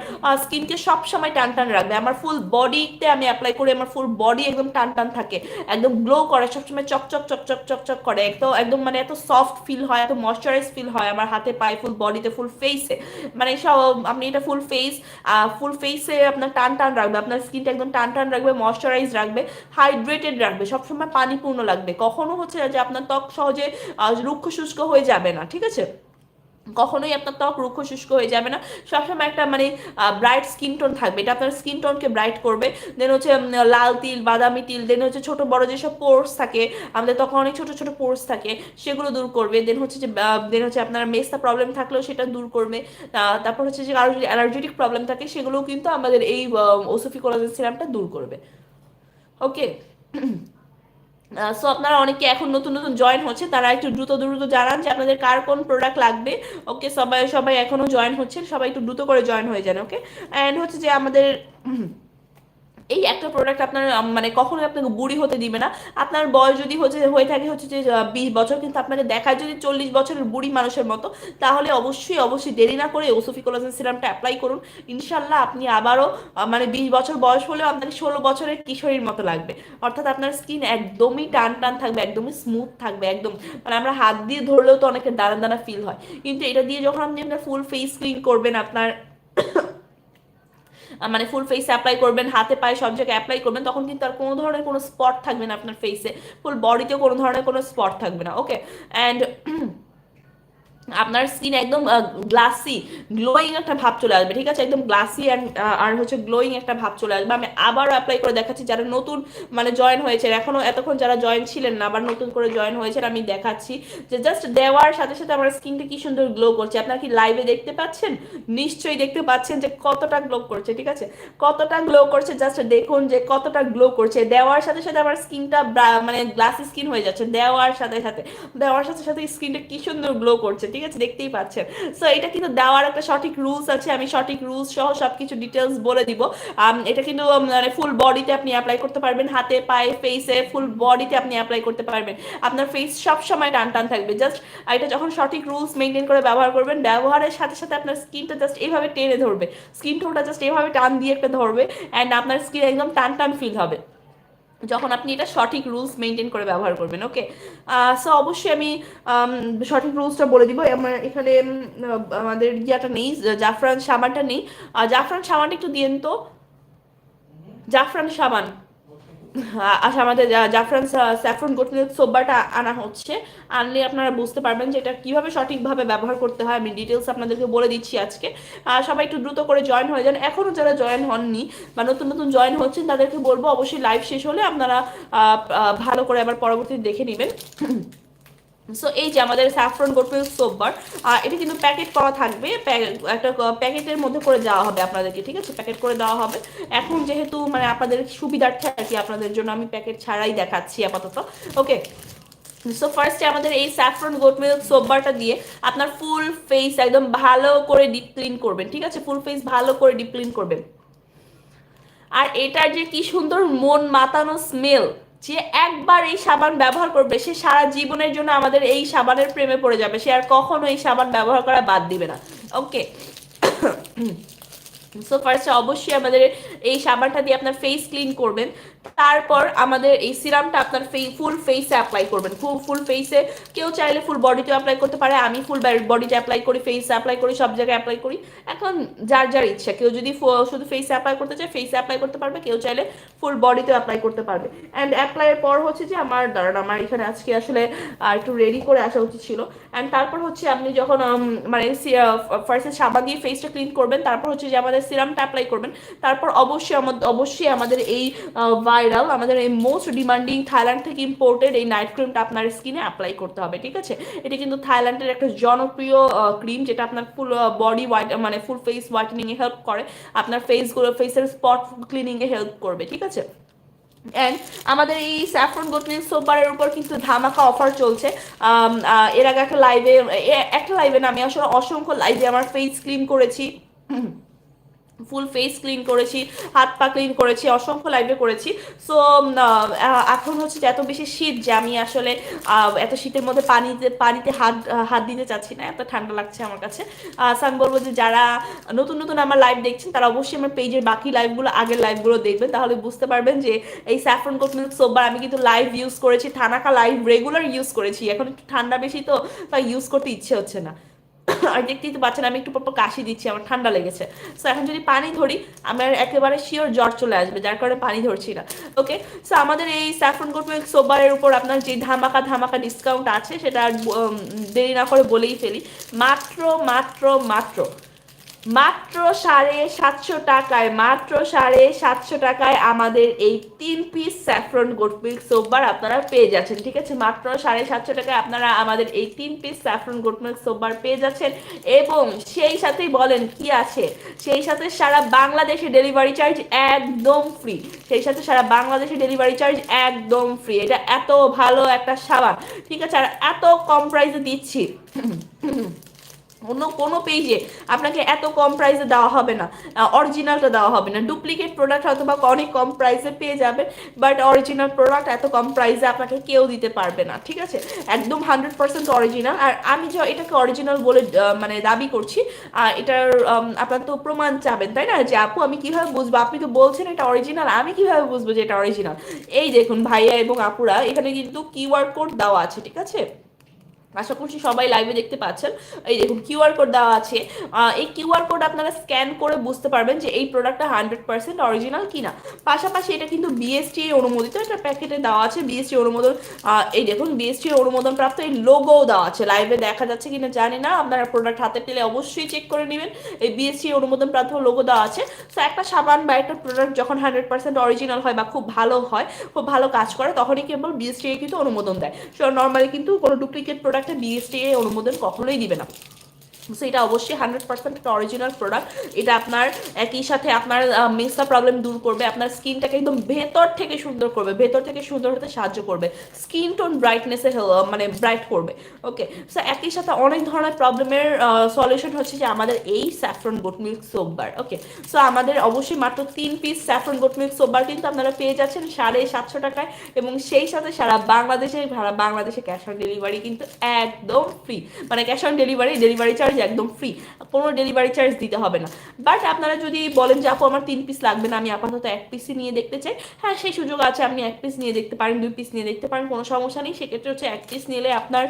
স্কিনকে সবসময় টান টান রাখবে। আমার ফুল বডিতে আমি অ্যাপ্লাই করি আমার ফুল বডি একদম টান টান থাকে। একদম গ্লো করে, সবসময় চকচক চকচক চকচক করে। একদম একদম মানে এত সফট ফিল হয়, এত ময়শ্চারাইজ ফিল হয়, আমার হাতে পায়ে ফুল বডিতে ফুল ফেসে মানে সব, আপনি এটা ফুল ফেস ফুল ফেসে আপনার টান টান রাখবে, আপনার স্কিনটা একদম টান টান রাখবে ময়শ্চারাইজ রাখবে হাইড্রেটেড রাখবে, সবসময় পানিপূর্ণ লাগবে। কখনো হচ্ছে যে আপনার ত্বক সহজে রুক্ষ শুষ্ক হয়ে যাবে না, ঠিক আছে? কখনোই আপনার ত্বক রুক্ষ শুষ্ক হয়ে যাবে না। সবসময় একটা মানে ব্রাইট স্কিন টোন থাকবে। এটা আপনার স্কিন টোনকে ব্রাইট করবে। দেন হচ্ছে লাল তিল, বাদামি তিল দেন হচ্ছে ছোট বড় যেসব পোর্স থাকে, আমাদের তখন অনেক ছোট ছোট পোর্স থাকে, সেগুলো দূর করবে। দেন হচ্ছে যে দেন হচ্ছে আপনার মেস্তা প্রবলেম থাকলেও সেটা দূর করবে। তারপর হচ্ছে যে কারও যদি অ্যালার্জেটিক প্রবলেম থাকে, সেগুলোও কিন্তু আমাদের এই ওসোফি কোলাজেন সিরামটা দূর করবে। ওকে সো আপনারা অনেকে এখন নতুন নতুন জয়েন হচ্ছে, তারা একটু দ্রুত দ্রুত জানান যে আপনাদের কার কোন প্রোডাক্ট লাগবে। ওকে সবাই সবাই এখনও জয়েন হচ্ছেন, সবাই একটু দ্রুত করে জয়েন হয়ে যান ওকে অ্যান্ড হচ্ছে যে আমাদের এই একটা প্রোডাক্ট আপনার মানে কখনোই আপনাকে বুড়ি হতে দিবে না। আপনার বয়স যদি হচ্ছে, হয়ে থাকে হচ্ছে যে বিশ বছর, কিন্তু আপনাকে দেখায় যদি চল্লিশ বছরের বুড়ি মানুষের মতো, তাহলে অবশ্যই অবশ্যই দেরি না করে ওসোফি কোলাজেন সিরামটা অ্যাপ্লাই করুন। ইনশাল্লাহ আপনি আবারও মানে বিশ বছর বয়স হলেও আপনাকে ষোলো বছরের কিশোরীর মতো লাগবে। অর্থাৎ আপনার স্কিন একদমই টান টান থাকবে, একদমই স্মুথ থাকবে, একদম মানে আমরা হাত দিয়ে ধরলেও তো অনেকের দানা দানা ফিল হয়। কিন্তু এটা দিয়ে যখন আপনি আপনার ফুল ফেস ক্লিন করবেন আপনার মানে ফুল ফেসে অ্যাপ্লাই করবেন, হাতে পায়ে সব জায়গায় অ্যাপ্লাই করবেন, তখন কিন্তু আর কোনো ধরনের কোনো স্পট থাকবে না আপনার ফেসে ফুল বডিতেও কোনো ধরনের কোনো স্পট থাকবে না ওকে অ্যান্ড আপনার স্কিন একদম গ্লাসি গ্লোয়িং একটা ভাব চলে আসবে, ঠিক আছে? একদম গ্লাসি অ্যান্ড আর হচ্ছে গ্লোয়িং একটা ভাব চলে আসবে। আমি আবারও অ্যাপ্লাই করে দেখাচ্ছি, যারা নতুন মানে জয়েন হয়েছে এখনও এতক্ষণ যারা জয়েন ছিলেন না আবার নতুন করে জয়েন হয়েছে আমি দেখাচ্ছি যে জাস্ট দেওয়ার সাথে সাথে আমার স্কিনটা কি সুন্দর গ্লো করছে। আপনারা কি লাইভে দেখতে পাচ্ছেন? নিশ্চয়ই দেখতে পাচ্ছেন যে কতটা গ্লো করছে, ঠিক আছে? কতটা গ্লো করছে জাস্ট দেখুন যে কতটা গ্লো করছে। দেওয়ার সাথে সাথে আমার স্কিনটা মানে গ্লাসি স্কিন হয়ে যাচ্ছে। দেওয়ার সাথে সাথে, দেওয়ার সাথে সাথে স্কিনটা কি সুন্দর গ্লো করছে ঠিক আছে? দেখতেই পাচ্ছেন। সো এটা কিন্তু দেওয়ার একটা সঠিক রুলস আছে। আমি সঠিক রুলস সহ সব কিছু ডিটেলস বলে দিব। এটা কিন্তু মানে ফুল বডিতে আপনি অ্যাপ্লাই করতে পারবেন। হাতে, পায়ে ফেসে ফুল বডিতে আপনি অ্যাপ্লাই করতে পারবেন। আপনার ফেস সব সময় টান টান থাকবে। জাস্ট এটা যখন সঠিক রুলস মেনটেন করে ব্যবহার করবেন, ব্যবহারের সাথে সাথে আপনার স্কিনটা জাস্ট এইভাবে টেনে ধরবে। স্কিন টোনটা জাস্ট এইভাবে টান দিয়ে একটা ধরবে অ্যান্ড আপনার স্কিন একদম টান টান ফিল হবে। যখন আপনি এটা সঠিক রুলস মেনটেন করে ব্যবহার করবেন ওকে সো অবশ্যই আমি সঠিক রুলসটা বলে দিব। আমার এখানে আমাদের ইয়াটা নেই, জাফরান সাবানটা নেই। জাফরান সাবানটা একটু দিয়েন তো। জাফরান সাবান আচ্ছা আমাদের জাফরান স্যাফরন মিল্ক সোব্বাটা আনা হচ্ছে। আনলে আপনারা বুঝতে পারবেন যে এটা কীভাবে সঠিকভাবে ব্যবহার করতে হয়। আমি ডিটেলস আপনাদেরকে বলে দিচ্ছি আজকে। সবাই একটু দ্রুত করে জয়েন হয়ে যান। এখনও যারা জয়েন হননি বা নতুন নতুন জয়েন হচ্ছেন, তাদেরকে বলব অবশ্যই লাইভ শেষ হলে আপনারা ভালো করে আবার পরবর্তী দেখে নেবেন। সো এই যে আমাদের স্যাফরন গোটমিল সোপবার আর এটা কিন্তু প্যাকেট করা থাকবে। একটা প্যাকেটের মধ্যে করে দেওয়া হবে আপনাদেরকে, ঠিক আছে? প্যাকেট করে দেওয়া হবে। এখন যেহেতু মানে আপনাদের সুবিধার্থে আর কি আপনাদের জন্য আমি প্যাকেট ছাড়াই দেখাচ্ছি আপাতত। ওকে সো ফার্স্টে আমাদের এই স্যাফরন গোট মিল্ক সোপবারটা দিয়ে আপনার ফুল ফেস একদম ভালো করে ডিপ ক্লিন করবেন, ঠিক আছে? ফুল ফেস ভালো করে ডিপ ক্লিন করবেন। আর এটার যে কি সুন্দর মন মাতানো স্মেল যে একবার এই সাবান ব্যবহার করবে, সে সারা জীবনের জন্য আমাদের এই সাবানের প্রেমে পড়ে যাবে। সে আর কখনো এই সাবান ব্যবহার করা বাদ দিবে না। ওকে সো ফার্স্টে অবশ্যই আমাদের এই সাবানটা দিয়ে আপনার ফেস ক্লিন করবেন। তারপর আমাদের এই সিরামটা আপনার ফুল ফেসে অ্যাপ্লাই করবেন। ফুল ফুল ফেসে কেউ চাইলে ফুল বডিতে অ্যাপ্লাই করতে পারে। আমি ফুল বডিতে অ্যাপ্লাই করি ফেসে অ্যাপ্লাই করি, সব জায়গায় অ্যাপ্লাই করি। এখন যার যার ইচ্ছা, কেউ যদি শুধু ফেসে অ্যাপ্লাই করতে চায় ফেসে অ্যাপ্লাই করতে পারবে। কেউ চাইলে ফুল বডিতে অ্যাপ্লাই করতে পারবে। অ্যান্ড অ্যাপ্লাইয়ের পর হচ্ছে যে আমার, দাঁড়ান, আমার এখানে আজকে আসলে একটু রেডি করে আসা উচিত ছিল। অ্যান্ড তারপর হচ্ছে আপনি যখন মানে ফার্স্টে সাবান দিয়ে ফেসটা ক্লিন করবেন, তারপর হচ্ছে যে আমাদের সিরামটা অ্যাপ্লাই করবেন। তারপর অবশ্যই অবশ্যই আমাদের এই ভাইরাল আমাদের এই মোস্ট ডিমান্ডিং থাইল্যান্ড থেকে ইম্পোর্টেড এই নাইট ক্রিমটা আপনার স্কিনে অ্যাপ্লাই করতে হবে, ঠিক আছে? এটা কিন্তু থাইল্যান্ডের একটা জনপ্রিয় ক্রিম যেটা আপনার ফুল বডি হোয়াইট মানে ফুল ফেস হোয়াইটেনিং এ হেল্প করে, আপনার ফেসগুলো ফেসের স্পট ক্লিনিংয়ে হেল্প করবে, ঠিক আছে? অ্যান্ড আমাদের এই স্যাফরন গোটলিন সোপবারের উপর কিন্তু ধামাকা অফার চলছে এর আগে একটা লাইভে একটা লাইভে না, আমি আসলে অসংখ্য লাইভে আমার ফেস ক্লিন করেছি। ফুল ফেস ক্লিন করেছি, হাত পা ক্লিন করেছি, অসংখ্য লাইভে করেছি। সো এখন হচ্ছে যে এত বেশি শীত যে আমি আসলে এত শীতের মধ্যে পানিতে পানিতে হাত হাত দিতে চাচ্ছি না, এত ঠান্ডা লাগছে আমার কাছে। সো আমি বলব যে যারা নতুন নতুন আমার লাইভ দেখছেন, তারা অবশ্যই আমার পেজের বাকি লাইভগুলো আগের লাইভগুলো দেখবেন। তাহলে বুঝতে পারবেন যে এই স্যাফরন কোট মিল্ক সোপবার আমি কিন্তু লাইভ ইউজ করেছি থানাকা লাইভ রেগুলার ইউজ করেছি। এখন একটু ঠান্ডা বেশি তো, তাই ইউজ করতে ইচ্ছে হচ্ছে না। আর দেখতেই তো পাচ্ছেন, আমি একটু পর কাশি দিচ্ছি, আমার ঠান্ডা লেগেছে। সো এখন যদি পানি ধরি, আমার একেবারে শিওর জ্বর চলে আসবে, যার কারণে পানি ধরছি না। ওকে সো আমাদের এই স্যাফরন কোট মিল্ক সোবারের উপর আপনার যে ধামাকা ধামাকা ডিসকাউন্ট আছে, সেটা দেরি না করে বলেই ফেলি। মাত্র মাত্র মাত্র মাত্র সাড়ে সাতশো টাকায়, মাত্র সাড়ে সাতশো টাকায় আমাদের এই তিন পিস স্যাফরন গোট মিল্ক আপনারা পেয়ে যাচ্ছেন, ঠিক আছে? মাত্র সাড়ে সাতশো টাকায় আপনারা আমাদের এই তিন পিস স্যাফরন গোট মিল্ক পেয়ে যাচ্ছেন এবং সেই সাথেই বলেন কি আছে? সেই সাথে সারা বাংলাদেশে ডেলিভারি চার্জ একদম ফ্রি সেই সাথে সারা বাংলাদেশে ডেলিভারি চার্জ একদম ফ্রি এটা এত ভালো একটা সাবান, ঠিক আছে? আর এত কম প্রাইসে দিচ্ছি। অন্য কোনো পেজে আপনাকে এত কম প্রাইসে দেওয়া হবে না। অরিজিনালটা দেওয়া হবে না। ডুপ্লিকেট প্রোডাক্ট হয়তো বা অনেক কম প্রাইসে পেয়ে যাবেন বাট অরিজিনাল প্রোডাক্ট এত কম প্রাইসে আপনাকে কেউ দিতে পারবে না, ঠিক আছে? একদম হান্ড্রেড পার্সেন্ট অরিজিনাল আর আমি যে এটাকে অরিজিনাল বলে মানে দাবি করছি এটার আপনার তো প্রমাণ চাবেন, তাই না? যে আপু, আমি কীভাবে বুঝব? আপনি তো বলছেন এটা অরিজিনাল আমি কীভাবে বুঝব যে এটা অরিজিনাল এই দেখুন, ভাইয়া এবং আপুরা, এখানে কিন্তু কিউআর কোড দেওয়া আছে, ঠিক আছে? আশা করছি সবাই লাইভে দেখতে পাচ্ছেন। এই দেখুন কিউআর কোড দেওয়া আছে। এই কিউআর কোড আপনারা স্ক্যান করে বুঝতে পারবেন যে এই প্রোডাক্টটা হান্ড্রেড পার্সেন্ট অরিজিনাল কিনা। পাশাপাশি এটা কিন্তু বিএসটি অনুমোদিত এটা প্যাকেটে দেওয়া আছে। বিএসটি অনুমোদন এই দেখুন বিএসটি অনুমোদন প্রাপ্ত এই লোগোও দেওয়া আছে। লাইভে দেখা যাচ্ছে কিনা জানি না। আপনারা প্রোডাক্ট হাতে পেলে অবশ্যই চেক করে নেবেন। এই বিএসটি অনুমোদন প্রাপ্ত লোগো দেওয়া আছে। তো একটা সাবান বা একটা প্রোডাক্ট যখন হান্ড্রেড পার্সেন্ট অরিজিনাল হয় বা খুব ভালো হয়, খুব ভালো কাজ করে, তখনই কেবল বিএসটি কিন্তু অনুমোদন দেয়। সো নর্মালি কিন্তু কোনো ডুপ্লিকেট প্রোডাক্টে বিএসটি অনুমোদন কখনোই দিবে না। সো এটা অবশ্যই হান্ড্রেড পার্সেন্ট একটা অরিজিনাল প্রোডাক্ট এটা আপনার একই সাথে আপনার মেসা প্রবলেম দূর করবে, আপনার স্কিনটাকে একদম ভেতর থেকে সুন্দর করবে, ভেতর থেকে সুন্দর হতে সাহায্য করবে। স্কিন টোন ব্রাইটনেসে মানে ব্রাইট করবে ওকে সো একই সাথে অনেক ধরনের প্রবলেমের সলিউশন হচ্ছে যে আমাদের এই saffron goat milk soap bar okay so আমাদের অবশ্যই মাত্র তিন piece saffron goat milk soap bar কিন্তু আপনারা পেয়ে যাচ্ছেন সাড়ে সাতশো টাকায় এবং সেই সাথে সারা বাংলাদেশে সারা বাংলাদেশে ক্যাশ অন ডেলিভারি কিন্তু একদম ফ্রি মানে cash on delivery delivery charge একদম ফ্রি কোনো ডেলিভারি চার্জ দিতে হবে না। বাট আপনারা যদি বলেন যে, আপু, আমার তিন পিস লাগবে না, আমি আপাতত এক পিসই নিয়ে দেখতে চাই। হ্যাঁ সেই সুযোগ আছে, আপনি এক পিস নিয়ে দেখতে পারেন, দুই পিস নিয়ে দেখতে পারেন, কোনো সমস্যা নেই। সেক্ষেত্রে হচ্ছে এক পিস নিলে আপনার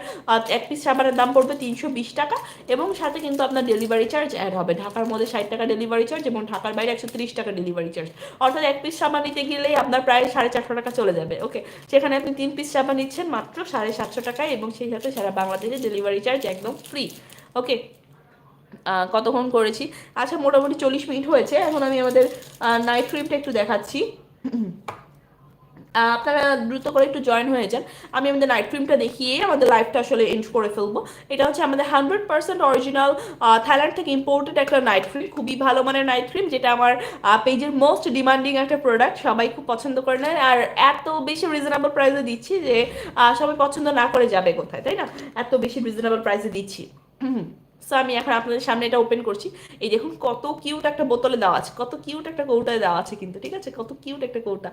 এক পিস সাবানের দাম পড়বে তিনশো বিশ টাকা এবং সাথে কিন্তু আপনার ডেলিভারি চার্জ অ্যাড হবে। ঢাকার মধ্যে ষাট টাকা ডেলিভারি চার্জ এবং ঢাকার বাইরে একশো তিরিশ টাকা ডেলিভারি চার্জ অর্থাৎ এক পিস সাবান নিতে গেলেই আপনার প্রায় সাড়ে চারশো টাকা চলে যাবে। ওকে সেখানে আপনি তিন পিস সাবান নিচ্ছেন মাত্র সাড়ে সাতশো টাকায় এবং সেই সাথে সারা বাংলাদেশে ডেলিভারি চার্জ একদম ফ্রি ওকে কতক্ষণ করেছি? আচ্ছা মোটামুটি চল্লিশ মিনিট হয়েছে। এখন আমি আমাদের নাইট ক্রিমটা একটু দেখাচ্ছি। আপনারা দ্রুত করে একটু জয়েন হয়ে যান। আমি আমাদের নাইট ক্রিমটা দেখিয়ে আমাদের লাইফটা আসলে এন্ড করে ফেলব। এটা হচ্ছে আমাদের হান্ড্রেড পার্সেন্ট অরিজিনাল থাইল্যান্ড থেকে ইম্পোর্টেড একটা নাইট ক্রিম খুবই ভালো মানের নাইট ক্রিম যেটা আমার পেজের মোস্ট ডিমান্ডিং একটা প্রোডাক্ট সবাই খুব পছন্দ করে নেয়। আর এত বেশি রিজনেবল প্রাইসে দিচ্ছি যে সবাই পছন্দ না করে যাবে কোথায়, তাই না? এত বেশি রিজনেবল প্রাইসে দিচ্ছি। সো আমি এখন আপনাদের সামনে এটা ওপেন করছি। এই দেখুন, কত কিউট একটা বোতলে দেওয়া আছে। কত কিউট একটা কৌটায় দেওয়া আছে কিন্তু, ঠিক আছে? কত কিউট একটা কৌটা।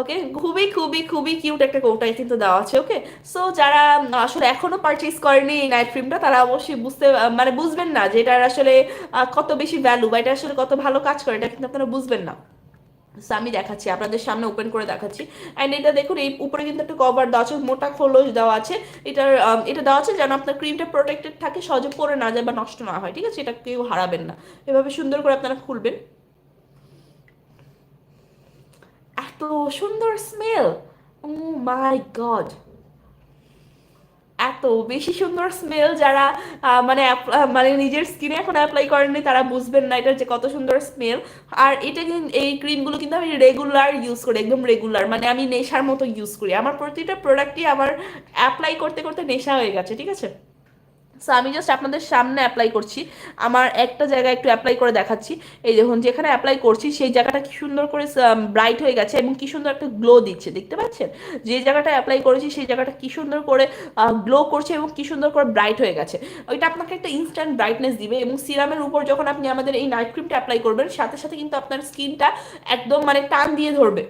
ওকে খুবই খুবই খুবই কিউট একটা কৌটাই কিন্তু দেওয়া আছে ওকে সো যারা আসলে এখনও পারচেজ করেনি এই নাইট ক্রিমটা তারা অবশ্যই বুঝতে মানে বুঝবেন না যে এটার আসলে কত বেশি ভ্যালু বা এটা আসলে কত ভালো কাজ করে, এটা কিন্তু আপনারা বুঝবেন না। আমি দেখাচ্ছি, আপনাদের সামনে ওপেন করে দেখাচ্ছি। অ্যান্ড এটা দেখুন, এই উপরে কিন্তু একটা কভার দেওয়া আছে, মোটা খোলস দেওয়া আছে। এটার এটা দেওয়া আছে যেন আপনার ক্রিমটা প্রোটেক্টেড থাকে, সহজে পরে না যায় বা নষ্ট না হয়, ঠিক আছে? এটা কেউ হারাবেন না। এভাবে সুন্দর করে আপনারা খুলবেন। এত সুন্দর স্মেল ও মাই গড এত বেশি সুন্দর স্মেল যারা মানে মানে নিজের স্কিনে এখন অ্যাপ্লাই করেননি তারা বুঝবেন না এটার যে কত সুন্দর স্মেল আর এটা এই ক্রিমগুলো কিন্তু আমি রেগুলার ইউজ করি, একদম রেগুলার মানে আমি নেশার মতো ইউজ করি। আমার প্রতিটা প্রোডাক্টই আমার অ্যাপ্লাই করতে করতে নেশা হয়ে গেছে, ঠিক আছে? সো আমি জাস্ট আপনাদের সামনে অ্যাপ্লাই করছি। আমার একটা জায়গায় একটু অ্যাপ্লাই করে দেখাচ্ছি। এই দেখুন, যেখানে অ্যাপ্লাই করছি, সেই জায়গাটা কি সুন্দর করে ব্রাইট হয়ে গেছে এবং কি সুন্দর একটা গ্লো দিচ্ছে, দেখতে পাচ্ছেন? যে জায়গাটা অ্যাপ্লাই করেছি, সেই জায়গাটা কি সুন্দর করে গ্লো করছে এবং কি সুন্দর করে ব্রাইট হয়ে গেছে। ওইটা আপনাকে একটা ইনস্ট্যান্ট ব্রাইটনেস দিবে এবং সিরামের উপর যখন আপনি আমাদের এই নাইট ক্রিমটা অ্যাপ্লাই করবেন, সাথে সাথে কিন্তু আপনার স্কিনটা একদম মানে টান দিয়ে ধরবে।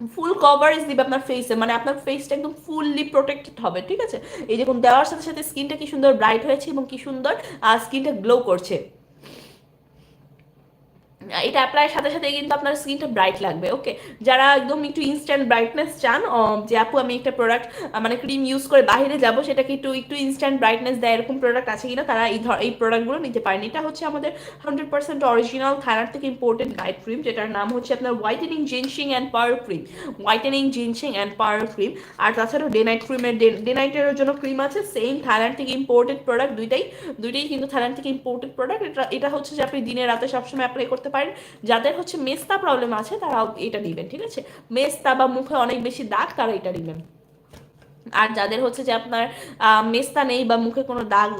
ফুল কভারেজ দিবে আপনার ফেসে মানে আপনার ফেসটা একদম ফুললি প্রোটেক্টেড হবে, ঠিক আছে? এই দেখুন, দেওয়ার সাথে সাথে স্কিনটা কি সুন্দর ব্রাইট হয়েছে এবং কি সুন্দর স্কিনটা গ্লো করছে। এটা অ্যাপ্লাইয়ের সাথে সাথে কিন্তু আপনার স্কিনটা ব্রাইট লাগবে ওকে যারা একদম একটু ইনস্ট্যান্ট ব্রাইটনেস চান যে আপু আমি একটা প্রোডাক্ট মানে ক্রিম ইউজ করে বাইরে যাব, সেটাকে একটু একটু ইনস্ট্যান্ট ব্রাইটনেস দেয়, এরকম প্রোডাক্ট আছে কিনা, তারা এই ধর, এই প্রোডাক্টগুলো নিতে পারেন। এটা হচ্ছে আমাদের হান্ড্রেড পার্সেন্ট অরিজিনাল থাইল্যান্ড থেকে ইম্পোর্টেড নাইট ক্রিম যেটার নাম হচ্ছে আপনার whitening ginseng and power cream whitening ginseng and power cream আর তাছাড়াও ডে নাইট ক্রিমের ডে নাইটের জন্য ক্রিম আছে সেম থাইল্যান্ড থেকে ইম্পোর্টেড প্রোডাক্ট দুইটাই দুইটাই কিন্তু থাইল্যান্ড থেকে ইম্পোর্টেড প্রোডাক্ট এটা এটা হচ্ছে যে আপনি দিনে, রাতে সবসময় অ্যাপ্লাই করতে পারেন। যাদের হচ্ছে মেস্তা প্রবলেম আছে তারা এটা নেবেন, ঠিক আছে? মেস্তা বা মুখে অনেক বেশি দাগ, তারা এটা নেবেন। আর যাদের হচ্ছে যে আপনার মেস্তা নেই বা মুখে কোনো দাগ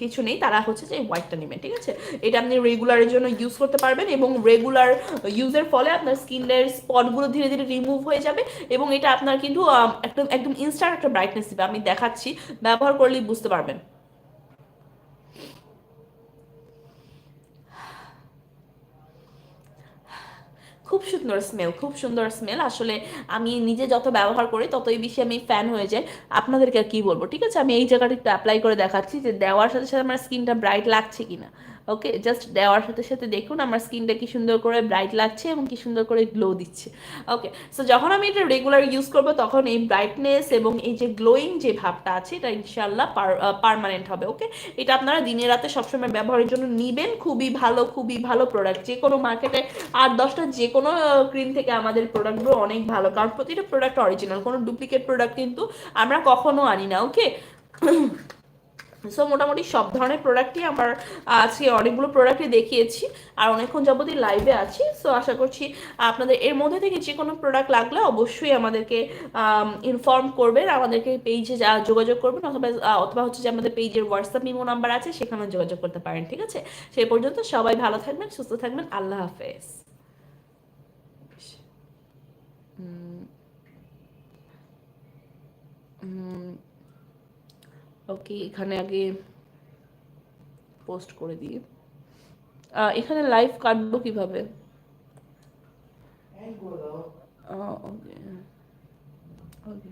কিছু নেই, তারা হচ্ছে যে হোয়াইটটা নেবেন, ঠিক আছে? এটা আপনি রেগুলারের জন্য ইউজ করতে পারবেন এবং রেগুলার ইউজের ফলে আপনার স্কিনের স্পটগুলো ধীরে ধীরে রিমুভ হয়ে যাবে এবং এটা আপনার কিন্তু একদম একদম ইনস্ট্যান্ট একটা ব্রাইটনেস দেবে। আমি দেখাচ্ছি, ব্যবহার করলেই বুঝতে পারবেন। খুব সুন্দর স্মেল খুব সুন্দর স্মেল আসলে আমি নিজে যত ব্যবহার করি, ততই বেশি আমি ফ্যান হয়ে যাই। আপনাদেরকে আর কি বলব? ঠিক আছে? আমি এই জায়গাটা একটু অ্যাপ্লাই করে দেখাচ্ছি যে দেওয়ার সাথে সাথে আমার স্কিনটা ব্রাইট লাগছে কিনা। ওকে জাস্ট দেওয়ার সাথে সাথে দেখুন আমার স্কিনটা কি সুন্দর করে ব্রাইট লাগছে এবং কি সুন্দর করে গ্লো দিচ্ছে। ওকে সো যখন আমি এটা রেগুলার ইউজ করব, তখন এই ব্রাইটনেস এবং এই যে গ্লোয়িং যে ভাবটা আছে, এটা ইনশাল্লাহ পারমানেন্ট হবে ওকে এটা আপনারা দিনে রাতে সবসময় ব্যবহারের জন্য নিবেন। খুবই ভালো খুবই ভালো প্রোডাক্ট যে কোনো মার্কেটে আট, দশটা যে কোনো ক্রিম থেকে আমাদের প্রোডাক্টগুলো অনেক ভালো। কারণ প্রতিটা প্রোডাক্ট অরিজিনাল কোনো ডুপ্লিকেট প্রোডাক্ট কিন্তু আমরা কখনো আনি না ওকে সো মোটামুটি সব ধরনের প্রোডাক্টই আমার আজকে অনেকগুলো প্রোডাক্টই দেখিয়েছি আর অনেকক্ষণ যাবতীয় লাইভে আছি। সো আশা করছি আপনাদের এর মধ্যে থেকে যে কোনো প্রোডাক্ট লাগলে অবশ্যই আমাদেরকে ইনফর্ম করবেন, আমাদেরকে পেজে যোগাযোগ করবেন অথবা অথবা হচ্ছে যে আমাদের পেজের হোয়াটসঅ্যাপ ইমো নাম্বার আছে সেখানে যোগাযোগ করতে পারেন, ঠিক আছে? সেই পর্যন্ত সবাই ভালো থাকবেন, সুস্থ থাকবেন, আল্লাহ হাফেজ। ওকে এখানে আগে পোস্ট করে দিয়ে এখানে লাইভ কাটবো কীভাবে? ওকে ওকে।